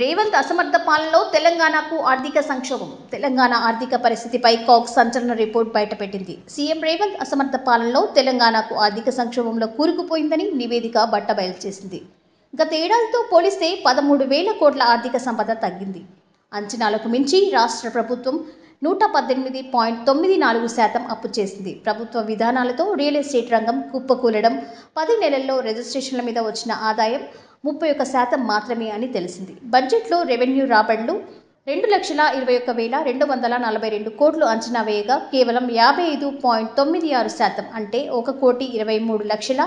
రేవంత్ అసమర్థ పాలనలో తెలంగాణకు ఆర్థిక సంక్షోభం. తెలంగాణ ఆర్థిక పరిస్థితిపై కాక్ సంచలన రిపోర్ట్ బయటపెట్టింది. సీఎం రేవంత్ అసమర్థ పాలనలో తెలంగాణకు ఆర్థిక సంక్షోభంలో కూరుకుపోయిందని నివేదిక బట్టబయలు చేసింది. గత ఏడాదితో పోలిస్తే పదమూడు వేల కోట్ల ఆర్థిక సంపద తగ్గింది. అంచనాలకు మించి రాష్ట్ర ప్రభుత్వం నూట పద్దెనిమిది పాయింట్ తొమ్మిది నాలుగు శాతం అప్పు చేసింది. ప్రభుత్వ విధానాలతో రియల్ ఎస్టేట్ రంగం కుప్పకూలడం పది నెలల్లో రిజిస్ట్రేషన్ల మీద వచ్చిన ఆదాయం ముప్పై ఒక్క శాతం మాత్రమే అని తెలిసింది. బడ్జెట్లో రెవెన్యూ రాబడులు రెండు లక్షల ఇరవై ఒక్క వేల రెండు వందల నలభై రెండు కోట్లు అంచనా వేయగా కేవలం యాభై ఐదు పాయింట్ తొమ్మిది ఆరు శాతం అంటే ఒక కోటి ఇరవై మూడు లక్షల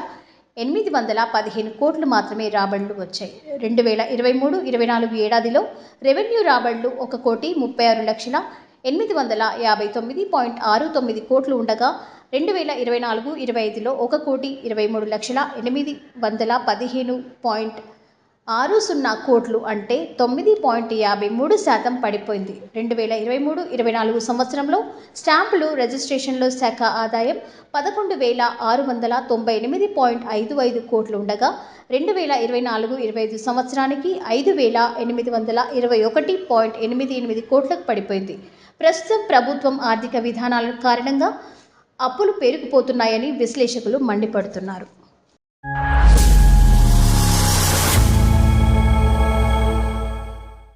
ఎనిమిది వందల పదిహేను కోట్లు మాత్రమే రాబడులు వచ్చాయి. రెండు వేల ఇరవై మూడు ఇరవై నాలుగు ఏడాదిలో రెవెన్యూ రాబడులు ఒక కోటి ముప్పై ఆరు లక్షల ఎనిమిది వందల యాభై తొమ్మిది పాయింట్ ఆరు తొమ్మిది కోట్లు ఉండగా రెండు వేల ఇరవై నాలుగు ఇరవై ఐదులో ఒక కోటి ఇరవై మూడు లక్షల ఎనిమిది వందల పదిహేను పాయింట్ ఆరు సున్నా కోట్లు అంటే తొమ్మిది పాయింట్ యాభై మూడు శాతం పడిపోయింది. రెండు వేల ఇరవై మూడు ఇరవై నాలుగు సంవత్సరంలో స్టాంపులు రిజిస్ట్రేషన్లో శాఖ ఆదాయం పదకొండు వేల ఆరు వందల తొంభై ఎనిమిది పాయింట్ ఐదు ఐదు కోట్లు ఉండగా రెండు వేల ఇరవై నాలుగు ఇరవై ఐదు సంవత్సరానికి ఐదు వేల ఎనిమిది వందల ఇరవై ఒకటి పాయింట్ ఎనిమిది ఎనిమిది కోట్లకు పడిపోయింది. ప్రస్తుతం ప్రభుత్వం ఆర్థిక విధానాల కారణంగా అప్పులు పెరిగిపోతున్నాయని విశ్లేషకులు మండిపడుతున్నారు.